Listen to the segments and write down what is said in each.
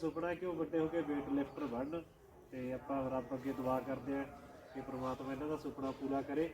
ਸੁਪਨਾ ਕਿ ਉਹ ਵੱਡੇ ਹੋ ਕੇ weight ਲਿਫਟਰ ਬਣਨ ਤੇ ਆਪਾਂ ਰੱਬ ਅੱਗੇ ਦੁਆ ਕਰਦੇ ਹਾਂ ਕਿ ਪ੍ਰਮਾਤਮਾ ਇਹਨਾਂ ਦਾ ਸੁਪਨਾ ਪੂਰਾ ਕਰੇ।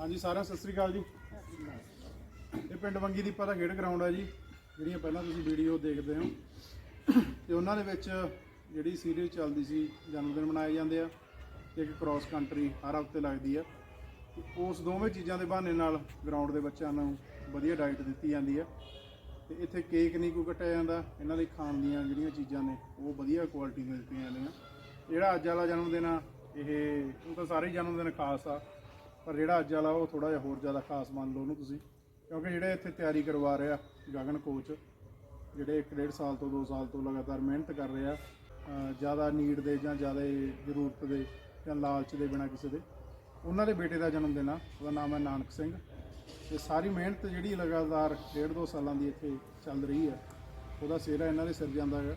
ਹਾਂਜੀ, ਸਾਰਿਆਂ ਸਤਿ ਸ੍ਰੀ ਅਕਾਲ ਜੀ। ਇਹ ਪਿੰਡ ਵੰਗੀ ਦੀ ਪਤਾ ਖੇਡ ਗਰਾਊਂਡ ਹੈ ਜੀ, ਜਿਹੜੀਆਂ ਪਹਿਲਾਂ ਤੁਸੀਂ ਵੀਡੀਓ ਦੇਖਦੇ ਹੋ। ਤੇ ਉਹਨਾਂ ਦੇ ਵਿੱਚ ਜਿਹੜੀ ਸੀਰੀਜ਼ ਚੱਲਦੀ ਸੀ, ਜਨਮ ਦਿਨ ਮਨਾਏ ਜਾਂਦੇ ਆ ਤੇ ਇੱਕ ਕ੍ਰਾਸ ਕੰਟਰੀ ਹਰ ਹਫ਼ਤੇ ਲੱਗਦੀ ਆ। ਉਸ ਦੋਵੇਂ ਚੀਜ਼ਾਂ ਦੇ ਬਹਾਨੇ ਨਾਲ ਗਰਾਊਂਡ ਦੇ ਬੱਚਿਆਂ ਨੂੰ ਵਧੀਆ ਡਾਈਟ ਦਿੱਤੀ ਜਾਂਦੀ ਆ। ਤੇ ਇੱਥੇ ਕੇਕ ਨਹੀਂ ਕੋਈ ਕੱਟਿਆ ਜਾਂਦਾ, ਇਹਨਾਂ ਦੇ ਖਾਣ ਦੀਆਂ ਜਿਹੜੀਆਂ ਚੀਜ਼ਾਂ ਨੇ, ਉਹ ਵਧੀਆ ਕੁਆਲਿਟੀ ਦੀਆਂ ਦਿੱਤੀਆਂ ਜਾਂਦੀਆਂ ਜਿਹੜਾ ਅੱਜ ਵਾਲਾ ਜਨਮ ਦਿਨ ਆ, ਇਹ ਉਹ ਤਾਂ ਸਾਰੇ ਜਨਮ ਦਿਨ ਖਾਸ ਆ, ਪਰ ਜਿਹੜਾ ਅੱਜ ਵਾਲਾ ਉਹ ਥੋੜਾ ਜਿਹਾ ਹੋਰ ਜ਼ਿਆਦਾ ਖਾਸ ਮੰਨ ਲਓ ਉਹਨੂੰ ਤੁਸੀਂ, ਕਿਉਂਕਿ ਜਿਹੜੇ ਇੱਥੇ ਤਿਆਰੀ ਕਰਵਾ ਰਿਹਾ ਗਗਨ ਕੋਚ ਜਿਹੜੇ 1.5 ਸਾਲ ਤੋਂ 2 ਸਾਲ ਤੋਂ ਲਗਾਤਾਰ ਮਿਹਨਤ ਕਰ ਰਹੇ ਆ ਜ਼ਿਆਦਾ ਨੀਡ ਦੇ ਜਾਂ ਜ਼ਿਆਦਾ ਜ਼ਰੂਰਤ ਦੇ ਜਾਂ ਲਾਲਚ ਦੇ ਬਿਨਾ ਕਿਸੇ ਦੇ। ਉਹਨਾਂ ਦੇ ਬੇਟੇ ਦਾ ਜਨਮ ਦਿਨ ਆ, ਉਹਦਾ ਨਾਮ ਹੈ ਨਾਨਕ ਸਿੰਘ। ਤੇ ਸਾਰੀ ਮਿਹਨਤ ਜਿਹੜੀ ਲਗਾਤਾਰ 1.5 2 ਸਾਲਾਂ ਦੀ ਇੱਥੇ ਚੱਲ ਰਹੀ ਹੈ ਉਹਦਾ ਸਿਹਰਾ ਇਹਨਾਂ ਦੇ ਸਿਰ ਜਾਂਦਾ ਹੈ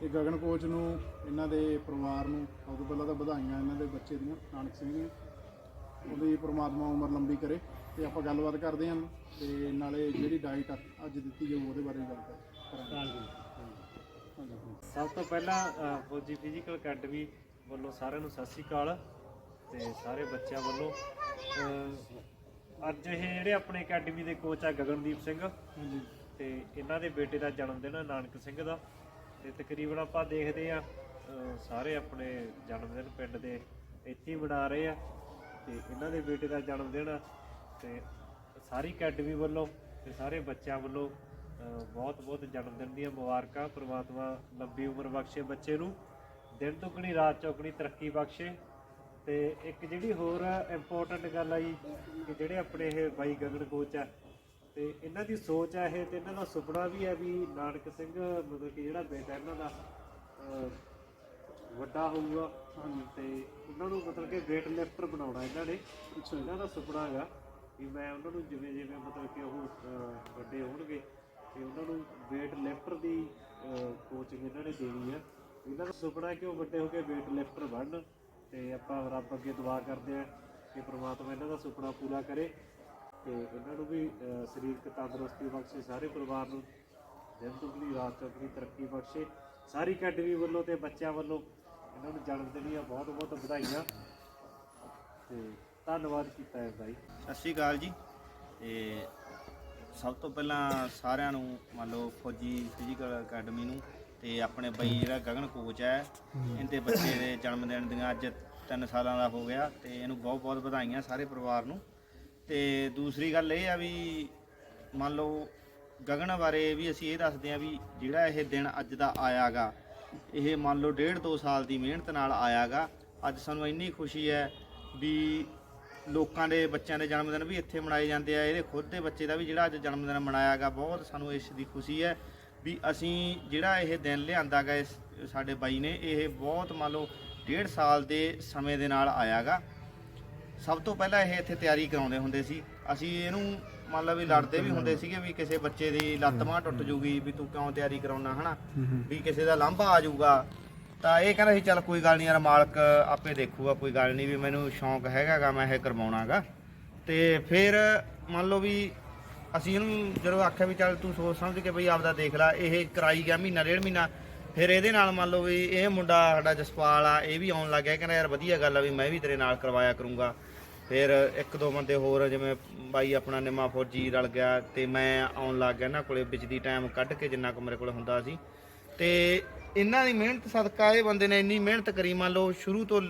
ਤੇ ਗਗਨ ਕੋਚ ਨੂੰ, ਇਹਨਾਂ ਦੇ ਪਰਿਵਾਰ ਨੂੰ, ਸਭ ਤੋਂ ਪਹਿਲਾਂ ਤਾਂ ਵਧਾਈਆਂ ਇਹਨਾਂ ਦੇ ਬੱਚੇ ਦੀਆਂ, ਨਾਨਕ ਸਿੰਘ ਦੀਆਂ। ਉਹਦੀ ਪ੍ਰਮਾਤਮਾ ਉਮਰ ਲੰਬੀ ਕਰੇ, ਤੇ ਆਪਾਂ ਗੱਲਬਾਤ ਕਰਦੇ ਹਾਂ। ਤੇ ਨਾਲੇ ਜਿਹੜੀ ਡਾਈਟ ਅੱਜ ਦਿੱਤੀ ਜਾਊ ਉਹਦੇ ਬਾਰੇ ਗੱਲ ਕਰ- ਸਭ ਤੋਂ ਪਹਿਲਾਂ ਅ, ਫੌਜੀ ਫਿਜ਼ੀਕਲ ਅਕੈਡਮੀ ਵੱਲੋਂ ਸਾਰਿਆਂ ਨੂੰ ਸਤਿ ਸ੍ਰੀ ਅਕਾਲ ਤੇ ਸਾਰੇ ਬੱਚਿਆਂ ਵੱਲੋਂ ਅ, ਅੱਜ ਇਹ ਜਿਹੜੇ ਆਪਣੇ ਅਕੈਡਮੀ ਦੇ ਕੋਚ ਆ ਗਗਨਦੀਪ ਸਿੰਘ ਹਾਂਜੀ। ਤੇ ਇਹਨਾਂ ਦੇ ਬੇਟੇ ਦਾ ਜਨਮ ਦਿਨ ਆ ਨਾਨਕ ਸਿੰਘ ਦਾ ਤੇ ਤਕਰੀਬਨ ਆਪਾਂ ਦੇਖਦੇ ਆ ਸਾਰੇ ਆਪਣੇ ਜਨਮ ਦਿਨ ਪਿੰਡ ਦੇ ਇੱਥੇ ਹੀ ਮਨਾ ਰਹੇ ਆ ਤੇ ਇਹਨਾਂ ਦੇ ਬੇਟੇ ਦਾ ਜਨਮ ਦਿਨ ਆ ਤੇ ਸਾਰੀ ਅਕੈਡਮੀ ਵੱਲੋਂ ਤੇ ਸਾਰੇ ਬੱਚਿਆਂ ਵੱਲੋਂ ਬਹੁਤ ਬਹੁਤ ਜਨਮ ਦਿਨ ਦੀਆਂ ਮੁਬਾਰਕਾਂ। ਪ੍ਰਮਾਤਮਾ ਲੰਬੀ ਉਮਰ ਬਖਸ਼ੇ ਬੱਚੇ ਨੂੰ। ਦਿਨ ਦੁੱਗਣੀ ਰਾਤ ਚੌਗਣੀ ਤਰੱਕੀ ਬਖਸ਼ੇ। ਤੇ ਇੱਕ ਜਿਹੜੀ ਹੋਰ ਇੰਪੋਰਟੈਂਟ ਗੱਲ ਆ ਜੀ ਕਿ ਜਿਹੜੇ ਆਪਣੇ ਇਹ ਬਾਈ ਗਗਨ ਕੋਚ ਆ ਤੇ ਇਹਨਾਂ ਦੀ ਸੋਚ ਆ ਇਹ ਤੇ ਇਹਨਾਂ ਦਾ ਸੁਪਨਾ ਵੀ ਹੈ ਵੀ ਨਾਨਕ ਸਿੰਘ ਮਤਲਬ ਕਿ ਜਿਹੜਾ ਬੇਟਾ ਇਹਨਾਂ ਦਾ ਵੱਡਾ ਹੋਊਗਾ। ਤੇ ਉਹਨਾਂ ਨੂੰ ਮਤਲਬ ਕਿ weight lifter ਬਣਾਉਣਾ ਇਹਨਾਂ ਨੇ। ਇਹਨਾਂ ਦਾ ਸੁਪਨਾ ਹੈਗਾ ਵੀ ਮੈਂ ਉਹਨਾਂ ਨੂੰ ਜਿਵੇਂ ਜਿਵੇਂ ਮਤਲਬ ਕਿ ਉਹ ਵੱਡੇ ਹੋਣਗੇ ਤੇ ਉਹਨਾਂ ਨੂੰ weight lifter ਦੀ ਕੋਚਿੰਗ ਇਹਨਾਂ ਨੇ ਦੇਣੀ ਆ। ਇਹਨਾਂ ਦਾ ਸੁਪਨਾ ਹੈ ਕਿ ਉਹ ਵੱਡੇ ਹੋ ਕੇ weight lifter ਬਣਨ ਤੇ ਆਪਾਂ ਰੱਬ ਅੱਗੇ ਦੁਆ ਕਰਦੇ ਆ ਕਿ ਪ੍ਰਮਾਤਮਾ ਇਹਨਾਂ ਦਾ ਸੁਪਨਾ ਪੂਰਾ ਕਰੇ ਤੇ ਇਹਨਾਂ ਨੂੰ ਵੀ ਸਰੀਰਕ ਤੰਦਰੁਸਤੀ ਬਖਸ਼ੇ, ਸਾਰੇ ਪਰਿਵਾਰ ਨੂੰ ਦਿਨ ਦੁਗਣੀ ਰਾਤ ਚੌਗਣੀ ਤਰੱਕੀ ਬਖਸ਼ੇ। ਸਾਰੀ ਅਕੈਡਮੀ ਵੱਲੋਂ ਤੇ ਬੱਚਿਆਂ ਵੱਲੋਂ ਇਹਨਾਂ ਨੂੰ ਜਨਮ ਦਿਨ ਦੀਆਂ ਬਹੁਤ ਬਹੁਤ ਵਧਾਈਆਂ ਤੇ ਧੰਨਵਾਦ ਕੀਤਾ ਹੈ ਬਾਈ। ਸਤਿ ਸ਼੍ਰੀ ਅਕਾਲ ਜੀ ਤੇ ਸਭ ਤੋਂ ਪਹਿਲਾਂ ਸਾਰਿਆਂ ਨੂੰ ਮੰਨ ਲਓ ਫੌਜੀ ਫਿਜ਼ੀਕਲ ਅਕੈਡਮੀ ਨੂੰ ਤੇ ਆਪਣੇ ਬਈ ਜਿਹੜਾ ਗਗਨ ਕੋਚ ਹੈ ਇਹਦੇ ਬੱਚੇ ਦੇ ਜਨਮ ਦਿਨ ਦੀਆਂ ਅੱਜ 3 ਸਾਲਾਂ ਦਾ ਹੋ ਗਿਆ ਤੇ ਇਹਨੂੰ ਬਹੁਤ ਬਹੁਤ ਵਧਾਈਆਂ ਸਾਰੇ ਪਰਿਵਾਰ ਨੂੰ। ਤੇ ਦੂਸਰੀ ਗੱਲ ਇਹ ਆ ਵੀ ਮੰਨ ਲਓ ਗਗਨ ਬਾਰੇ ਵੀ ਅਸੀਂ ਇਹ ਦੱਸਦੇ ਆ ਵੀ ਜਿਹੜਾ ਇਹ ਦਿਨ ਅੱਜ ਦਾ ਆਇਆਗਾ ਇਹ ਮੰਨ ਲਓ ਡੇਢ ਦੋ ਸਾਲ ਦੀ ਮਿਹਨਤ ਨਾਲ ਆਇਆਗਾ। ਅੱਜ ਸਾਨੂੰ ਇੰਨੀ ਖੁਸ਼ੀ ਹੈ ਵੀ ਲੋਕਾਂ ਦੇ ਬੱਚਿਆਂ ਦੇ ਜਨਮ ਦਿਨ ਵੀ ਇੱਥੇ ਮਨਾਏ ਜਾਂਦੇ ਆ। ਇਹਦੇ ਖੁਦ ਦੇ ਬੱਚੇ ਦਾ ਵੀ ਜਿਹੜਾ ਅੱਜ ਜਨਮ ਦਿਨ ਮਨਾਇਆਗਾ ਬਹੁਤ ਸਾਨੂੰ ਇਸ ਦੀ ਖੁਸ਼ੀ ਹੈ ਵੀ ਅਸੀਂ ਜਿਹੜਾ ਇਹ ਦਿਨ ਲਿਆਂਦਾਗਾ ਇਸ ਸਾਡੇ ਬਾਈ ਨੇ ਇਹ ਬਹੁਤ ਮੰਨ ਲਓ ਡੇਢ ਸਾਲ ਦੇ ਸਮੇਂ ਦੇ ਨਾਲ ਆਇਆਗਾ ਸਭ ਤੋਂ ਪਹਿਲਾਂ ਇਹ ਇੱਥੇ ਤਿਆਰੀ ਕਰਾਉਂਦੇ ਹੁੰਦੇ ਸੀ। ਅਸੀਂ ਇਹਨੂੰ ਮੰਨ ਲਾ ਵੀ ਲੜਦੇ ਵੀ ਹੁੰਦੇ ਸੀਗੇ ਵੀ ਕਿਸੇ ਬੱਚੇ ਦੀ ਲੱਤ ਬਾਂਹ ਟੁੱਟ ਜੂਗੀ ਵੀ ਤੂੰ ਕਿਉਂ ਤਿਆਰੀ ਕਰਾਉਣਾ ਹਨਾ? ਵੀ ਕਿਸੇ ਦਾ ਲਾਂਭਾ ਆ ਜਾਊਗਾ ਤਾਂ ਇਹ ਕਹਿੰਦਾ ਸੀ, ਚੱਲ ਕੋਈ ਗੱਲ ਨਹੀਂ ਯਾਰ, ਮਾਲਕ ਆਪੇ ਦੇਖੂਗਾ, ਕੋਈ ਗੱਲ ਨਹੀਂ ਵੀ ਮੈਨੂੰ ਸ਼ੌਂਕ ਹੈਗਾਗਾ, ਮੈਂ ਇਹ ਕਰਵਾਉਣਾਗਾ। ਤੇ ਫਿਰ ਮੰਨ ਲਓ ਵੀ ਅਸੀਂ ਇਹਨੂੰ ਜਦੋਂ ਆਖਿਆ ਵੀ ਚੱਲ ਤੂੰ ਸੋਚ ਸਮਝ ਕੇ ਬਈ ਆਪਦਾ ਦੇਖ ਲੈ, ਇਹ ਕਰਾਈ ਗਿਆ ਮਹੀਨਾ, ਡੇਢ ਮਹੀਨਾ। ਫਿਰ ਇਹਦੇ ਨਾਲ ਮੰਨ ਲਓ ਵੀ ਇਹ ਮੁੰਡਾ ਸਾਡਾ ਜਸਪਾਲ ਆ, ਇਹ ਵੀ ਆਉਣ ਲੱਗ ਗਿਆ ਕਹਿੰਦਾ ਯਾਰ ਵਧੀਆ ਗੱਲ ਆ ਵੀ ਮੈਂ ਵੀ ਤੇਰੇ ਨਾਲ ਕਰਵਾਇਆ ਕਰੂੰਗਾ। ਫਿਰ ਇੱਕ ਦੋ ਬੰਦੇ ਹੋਰ, ਜਿਵੇਂ ਬਾਈ ਆਪਣਾ ਨਿਮਾ ਫੌਜੀ ਰਲ ਗਿਆ ਤੇ ਮੈਂ ਆਉਣ ਲੱਗ ਗਿਆ ਇਹਨਾਂ ਕੋਲੇ, ਵਿੱਚ ਦੀ ਟਾਈਮ ਕੱਢ ਕੇ ਜਿੰਨਾ ਕੁ ਮੇਰੇ ਕੋਲ ਹੁੰਦਾ ਸੀ। ਤੇ ਇਹਨਾਂ ਦੀ ਮਿਹਨਤ, ਸਦਕਾ ਇਹ ਬੰਦੇ ਨੇ ਇੰਨੀ ਮਿਹਨਤ ਕਰੀ, ਮੰਨ ਲਓ ਸ਼ੁਰੂ ਤੋਂ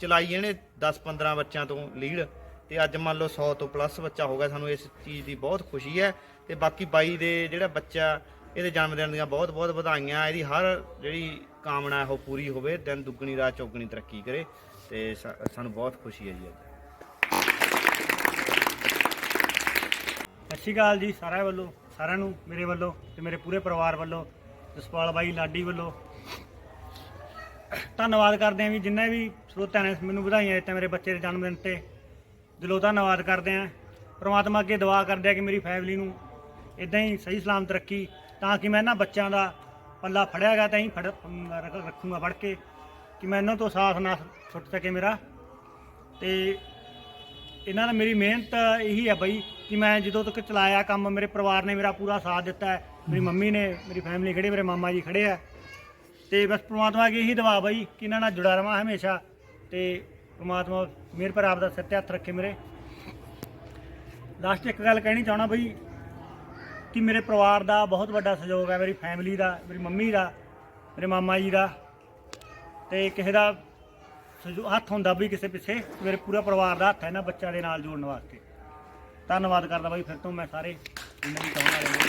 ਚਲਾਈ ਇਹਨੇ 10-15 ਬੱਚਿਆਂ ਤੋਂ ਲੀਡ ਤੇ ਅੱਜ ਮੰਨ ਲਓ 100 ਤੋਂ ਪਲੱਸ ਬੱਚਾ ਹੋ ਗਿਆ, ਸਾਨੂੰ ਇਸ ਚੀਜ਼ ਦੀ ਬਹੁਤ ਖੁਸ਼ੀ ਹੈ। ਤੇ ਬਾਕੀ ਬਾਈ ਦੇ ਜਿਹੜਾ ਬੱਚਾ, ਇਹਦੇ ਜਨਮ ਦਿਨ ਦੀਆਂ ਬਹੁਤ ਬਹੁਤ ਵਧਾਈਆਂ, ਇਹਦੀ ਹਰ ਜਿਹੜੀ ਕਾਮਨਾ ਹੈ ਉਹ ਪੂਰੀ ਹੋਵੇ, ਦਿਨ ਦੁੱਗਣੀ, ਰਾਤ ਚੌਗਣੀ ਤਰੱਕੀ ਕਰੇ, ਤੇ ਸਾ- ਸਾਨੂੰ ਬਹੁਤ ਖੁਸ਼ੀ ਹੈ ਜੀ ਅੱਜ। ਸਤਿ ਸ਼੍ਰੀ ਅਕਾਲ ਜੀ ਸਾਰਿਆਂ ਵੱਲੋਂ, ਸਾਰਿਆਂ ਨੂੰ, ਮੇਰੇ ਵੱਲੋਂ ਤੇ ਮੇਰੇ ਪੂਰੇ ਪਰਿਵਾਰ ਵੱਲੋਂ। ਜਸਪਾਲ ਬਾਈ ਲਾਡੀ ਵੱਲੋਂ। ਧੰਨਵਾਦ ਕਰਦੇ ਆਂ ਵੀ ਜਿੰਨੇ ਵੀ ਸਰੋਤਿਆਂ ਨੇ ਮੈਨੂੰ ਵਧਾਈਆਂ ਦਿੱਤੀਆਂ ਮੇਰੇ ਬੱਚੇ ਦੇ ਜਨਮ ਦਿਨ ਤੇ। ਦਿਲੋਂ ਧੰਨਵਾਦ ਕਰਦੇ ਆਂ ਪ੍ਰਮਾਤਮਾ ਅੱਗੇ ਦੁਆ ਕਰਦੇ ਆ ਕਿ ਮੇਰੀ ਫੈਮਿਲੀ ਨੂੰ ਇਦਾਂ ਹੀ ਸਹੀ ਸਲਾਮਤ ਰੱਖੀ ਤਾਂ ਕਿ ਮੈਂ ਇਹਨਾਂ ਬੱਚਿਆਂ ਦਾ ਪੱਲਾ ਫੜਿਆ ਗਿਆ ਤਾਂ ਹੀ ਫੜ ਅਮ, ਰੱਖੂੰਗਾ ਫੜ ਕੇ ਕਿ ਮੈਂ ਇਹਨਾਂ ਤੋਂ ਸਾਥ ਨਾ ਛੁੱਟ ਸਕੇ ਮੇਰਾ। ਤੇ ਇਹਨਾਂ ਨਾਲ ਮੇਰੀ ਮਿਹਨਤ ਇਹੀ ਹੈ ਬਈ ਕਿ ਮੈਂ ਜਦੋਂ ਤੱਕ ਚਲਾਇਆ ਕੰਮ, ਮੇਰੇ ਪਰਿਵਾਰ ਨੇ ਮੇਰਾ ਪੂਰਾ ਸਾਥ ਦਿੱਤਾ ਹੈ। ਮੇਰੀ ਮੰਮੀ ਨੇ, ਮੇਰੀ ਫੈਮਿਲੀ ਖੜੀ, ਮੇਰੇ ਮਾਮਾ ਜੀ ਖੜੇ ਆ ਤੇ ਬਸ ਪ੍ਰਮਾਤਮਾ ਅੱਗੇ ਇਹੀ ਦਵਾ ਬਈ ਕਿ ਇਹਨਾਂ ਨਾਲ ਜੁੜਾ ਰਵਾਂ ਹਮੇਸ਼ਾ। ਤੇ ਪ੍ਰਮਾਤਮਾ ਮੇਰੇ ਪਰ ਆਪ ਦਾ ਸਿਰ ਹੱਥ ਰੱਖੇ ਮੇਰੇ। ਲਾਸਟ ਇੱਕ ਗੱਲ ਕਹਿਣੀ ਚਾਹਣਾ ਬਈ ਕਿ ਮੇਰੇ ਪਰਿਵਾਰ ਦਾ ਬਹੁਤ ਵੱਡਾ ਸਹਿਯੋਗ ਹੈ, ਮੇਰੀ ਫੈਮਿਲੀ ਦਾ, ਮੇਰੀ ਮੰਮੀ ਦਾ, ਮੇਰੇ ਮਾਮਾ ਜੀ ਦਾ। ਤੇ ਕਿਸੇ ਦਾ ਸਹਿਯੋ- ਹੱਥ ਹੁੰਦਾ ਵੀ ਕਿਸੇ ਪਿੱਛੇ, ਮੇਰੇ ਪੂਰਾ ਪਰਿਵਾਰ ਦਾ ਹੱਥ ਹੈ ਨਾ ਬੱਚਿਆਂ ਦੇ ਨਾਲ ਜੋੜਨ ਵਾਸਤੇ। ਧੰਨਵਾਦ ਕਰਦਾ ਬਾਈ, ਫਿਰ ਤੋਂ ਮੈਂ ਸਾਰੇ ਜਿੰਨੇ ਵੀ ਚਾਹੁੰਦਾ ਰਹੇ